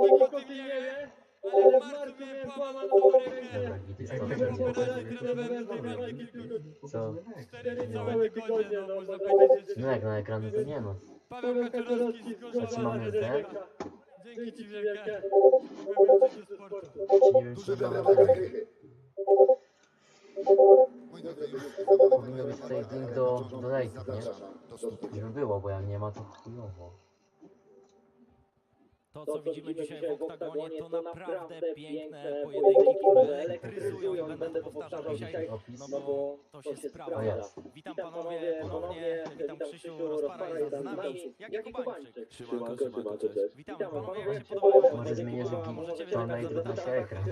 nikt o tym nie wie, ale w marcu miałem połamaną rękę. Co? Cztery całe tygodnie, no można powiedzieć, że... No jak na ekrany to nie no. Paweł Kaczorowski Trzymamy zgłoszony zdech. Dzięki Ci wielkie. Byłem wrócić do sportu. Czy nie wiem czy to Powinno być tutaj link do, do lejków, nie? Żeby było, bo jak nie ma to chujowo. To, co widzimy dzisiaj w oktagonie, to naprawdę piękne pojedynki, które elektryzują i będę to powtarzał dzisiaj, no bo to się sprawdza. Witam panowie ponownie, witam Krzysiu Rozpara jest z nami, Jaki Kubańczyk. Siemanko, siemanko, cześć. Witam panowie, jak się podobają Może zmienię, Kuba, możecie to na wybrać 11 ekran.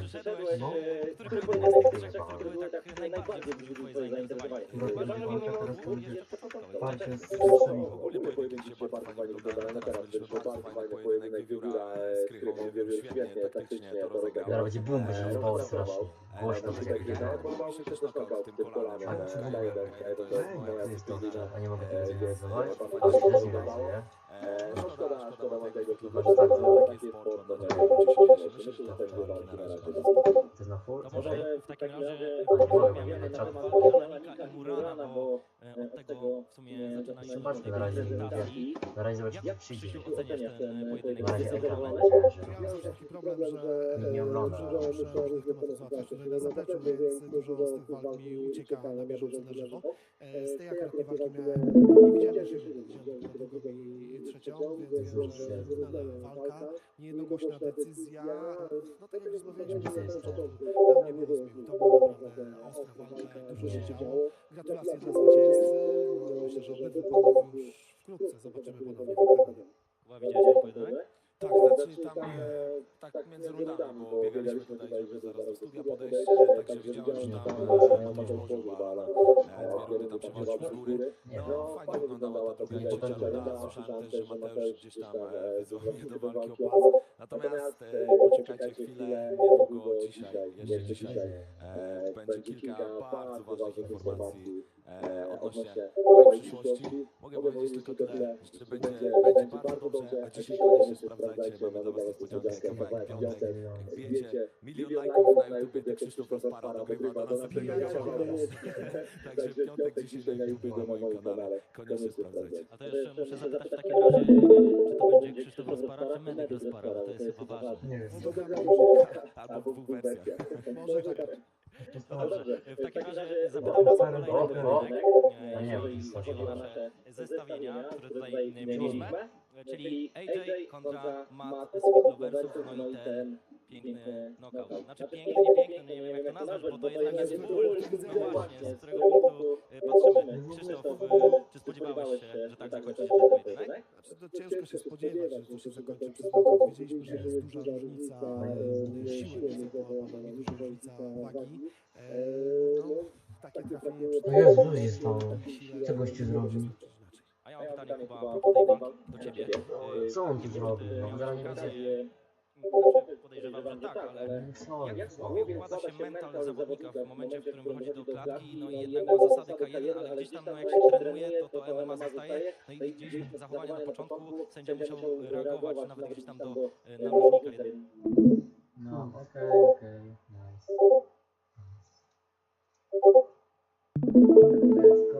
Przyszedłeś, No. e, który pojedynek z tych trzech, który były tak najbardziej wzbudził twoje zainteresowanie? No, Chyba, że no, mówimy no, o no, dwóch no, jeszcze początkowych. Ogólnie pojedynek się bardzo fajnie wygląda, teraz byliśmy bardzo fajny pojedynek Wiewióra z Krychą, Wiewiór świetnie, taktycznie to rozegrał. Zaraz będzie bum, będzie E, rozpracował. strasznie. E, Głośno będzie tak, Podobał mi się też tym e, na jeden, e, to jest to, dyscyplina. a nie mogę E, tego jest zrealizować? bardzo A, fajnie też się nie podobało. będzie, E, No szkoda, szkoda mam tego klipu, Może tak, ale no. taki sport, cieszy, myślę, że tak było walki na razie. To jest na full? To może w takim razie A, nie mogę, porozmawiamy nie na mogę. temat Alanika i Murana, bo e, od tego w sumie zaczynaliśmy Zobaczmy od tej na razie, prezentacji. Na razie zobaczymy, Jak przyjdzie. Krzysiu oceniasz ten pojedynek? Na razie że Ja mam taki problem, że Nikt nie ogląda. muszę różnych tematów załatwiać tutaj na zapleczu, więc dużo z tych walk mi ucieka na bieżąco na żywo. E, Z tej akurat nie walki miałem, nie widziałem rundy, widziałem tylko drugą i trzecią, więc wiem, że walka, niejednogłośna decyzja, no tak jak rozmawialiśmy na początku, tam nie było rozbiegu, to była naprawdę ostra walka, dużo się działo. Gratulacje dla zwycięzcy, myślę, że obydwu panów już wkrótce zobaczymy ponownie w oktagonie. Kuba, Widziałeś ten pojedynek? Tak, znaczy tam tak między rundami, bo biegaliśmy tutaj, żeby zaraz do studia podejść, e, także widziałem, że tam e, Mateusz Bożu e, dwie rundy tam przechodził z góry. No fajnie wyglądała ta druga i trzecia runda, słyszałem też, że Mateusz gdzieś tam e, wyzwał mnie do walki o pas. Natomiast poczekajcie chwilę, niedługo dzisiaj, jeszcze dzisiaj będzie kilka bardzo ważnych informacji e, odnośnie mojej przyszłości. Mogę powiedzieć tylko tyle, że będzie, będzie bardzo dobrze, a dzisiaj koniecznie sprawdzajcie, mamy dla was niespodziankę, kawałek piątek. Jak wiecie, milion lajków na YouTubie, to Krzysztof Rozpara dogrywa do następnego Także w piątek dzisiaj na YouTubie na moim kanale. Koniecznie sprawdzajcie. A to jeszcze muszę zapytać w takim razie, czy to będzie Krzysztof Rozpara, czy Medyk Rozpara, bo to jest chyba ważne. Nie wiem. Tak. Albo w dwóch wersjach. Może tak No dobrze, w takim razie zapytam was o kolejny nie, jeżeli to chodzi o nasze zestawienia, które tutaj mieliśmy, czyli AJ kontra Matt Sweetloversów, no i ten piękny knockout. Znaczy piękny, nie piękny, nie wiem jak to nazwać, bo to jednak jest ból, no właśnie, z którego punktu e, patrzymy. Krzysztof, e, czy spodziewałeś się, że tak zakończy się ten pojedynek? Znaczy, to ciężko się spodziewać, że to się zakończy przez knockout. Widzieliśmy, że jest duża różnica e, siły między połamanymi, duża różnica wagi. E, no, takie trafienie przy No co się stało? Co gościu zrobił? A ja mam pytanie Kuba a propos tej walki do ciebie. E, Co on tu zrobił? No, zaraz nie okazję, znaczy podejrzewam, że tak, ale Nie słowo, Jak głowie układa się mental zawodnika w momencie, w którym wychodzi do klatki, no i jednak ma zasady K1, ale gdzieś tam, no jak się trenuje, to to MMA zostaje, no i widzieliśmy zachowania na początku, sędzia musiał reagować nawet gdzieś tam do e, narożnika jeden. No, okej, okej, nice. Let's go.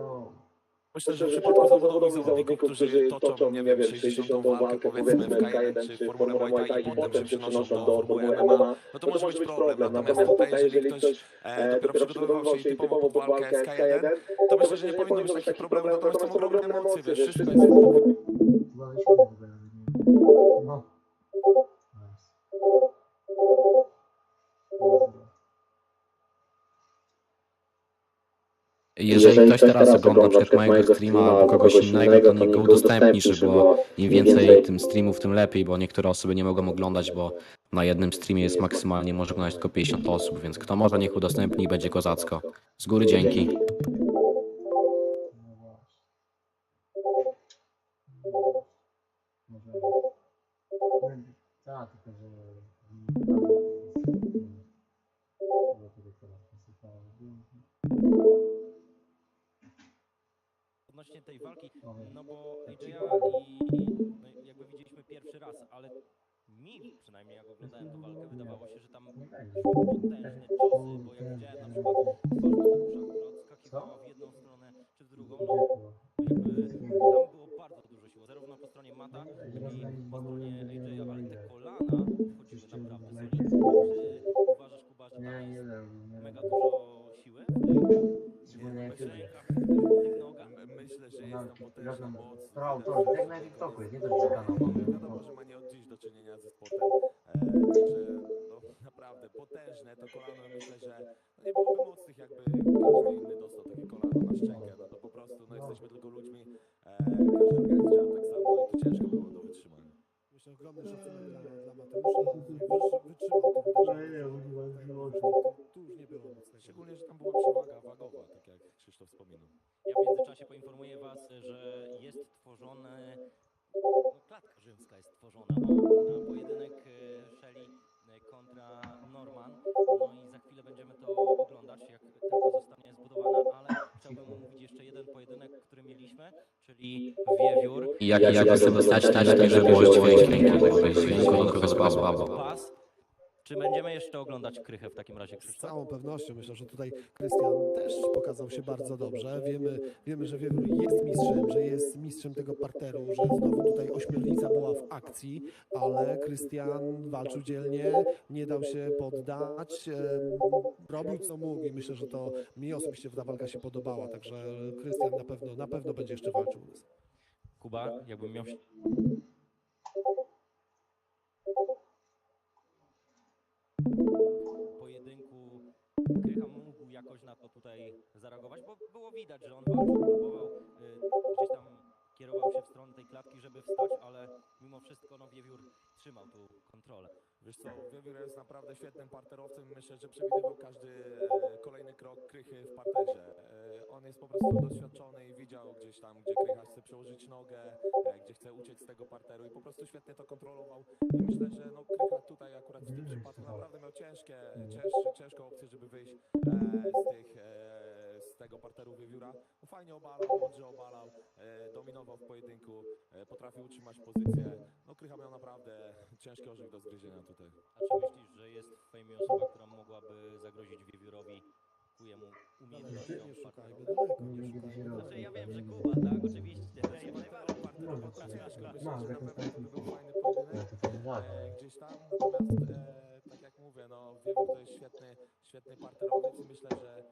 Myślę, że w przypadku zawodowych zawodników, którzy toczą, nie wiem, 60 walkę powiedzmy w K1 czy Formule Muay Thai i potem się przenoszą do Formuły MMA, no to może być problem. Natomiast tutaj, jeżeli ktoś e, dopiero przygotowywał się i typowo pod walkę z K1, to myślę, że nie powinno być takich problemów, natomiast to mogą być emocje, wiesz, wszystko jest... Jeżeli ktoś teraz ogląda na przykład mojego streama albo kogoś innego, to niech go udostępni, żeby było im więcej tym streamów, tym lepiej, bo niektóre osoby nie mogą oglądać, bo na jednym streamie jest maksymalnie, może oglądać tylko 50 osób, więc kto może, niech udostępni będzie kozacko. Z góry dzięki. Odnośnie tej walki, no bo AJ'a i, i no jakby widzieliśmy pierwszy raz, ale mi przynajmniej jak oglądałem tę walkę, wydawało się, że tam będzie. szły potężne ciosy, bo jak widziałem na przykład twarz która odskakiwała w jedną stronę czy w drugą, no No, wiadomo, moc. to jak na TikToku jest, nie kanał mamy. Wiadomo, że ma nie od dziś do czynienia ze sportem. E, także no, naprawdę potężne to kolano. Myślę, że no, nie byłoby mocnych, jakby każdy inny dostał takie kolano na szczękę. No to po prostu no, jesteśmy tylko ludźmi. E, każdy organizm działa tak samo i to ciężko było do wytrzymania. Myślę, ogromny szacunek dla, dla Mateusza. Wytrzy- Wytrzymał tych uderzeń. Tu już nie było mocnego. Szczególnie, że tam była przewaga wagowa, tak jak Krzysztof wspominał. Ja w międzyczasie poinformuję Was, że jest tworzone, no, klatka rzymska jest tworzona na pojedynek e, Shelly e, kontra Norman. No i za chwilę będziemy to oglądać, jak tylko zostanie zbudowana, ale chciałbym omówić jeszcze jeden pojedynek, który mieliśmy, czyli Wiewiór. I jak, jak, jak sobie dostać na tak, żeby było dźwiękiem, bez dźwięku to trochę słabo. Pas. Czy będziemy jeszcze oglądać krychę w takim razie, Z Krzysztof? całą pewnością myślę, że tutaj Krystian też pokazał się bardzo dobrze. Wiemy, wiemy że Wiewiór jest mistrzem, że jest mistrzem tego parteru, że znowu tutaj ośmiornica była w akcji, ale Krystian walczył dzielnie, nie dał się poddać, em, robił co mógł i myślę, że to mi osobiście ta walka się podobała, także Krystian na pewno, na pewno będzie jeszcze walczył u nas. Kuba, jakbym miał się tutaj zareagować, bo było widać, że on próbował, y, gdzieś tam kierował się w stronę tej klatki, żeby wstać, ale mimo wszystko no Wiewiór trzymał tu kontrolę. Wiesz co, Wiewiór jest naprawdę świetnym parterowcem myślę, że przewidywał każdy e, kolejny krok Krychy w parterze. E, on jest po prostu doświadczony i widział gdzieś tam, gdzie Krycha przełożyć nogę, e, gdzie chce uciec z tego parteru i po prostu świetnie to kontrolował. I myślę, że no, Krycha tutaj akurat w tym przypadku naprawdę miał ciężkie, cięż, ciężką opcję, żeby wyjść e, z, tych, e, z tego parteru Wiewióra. No, fajnie obalał, mądrze obalał, e, dominował w pojedynku, e, potrafił utrzymać pozycję. No Krycha miał naprawdę ciężki orzech do zgryzienia tutaj. A czy myślisz, że jest w fejmie osoba, która mogłaby zagrozić Wiewiórowi brakuje mu umiejętności opartego. Znaczy ja wiem, że Kuba, tak, oczywiście, gdzieś tam, natomiast e, tak jak mówię, no Wiewiór to jest świetny, świetny parterowiec myślę, że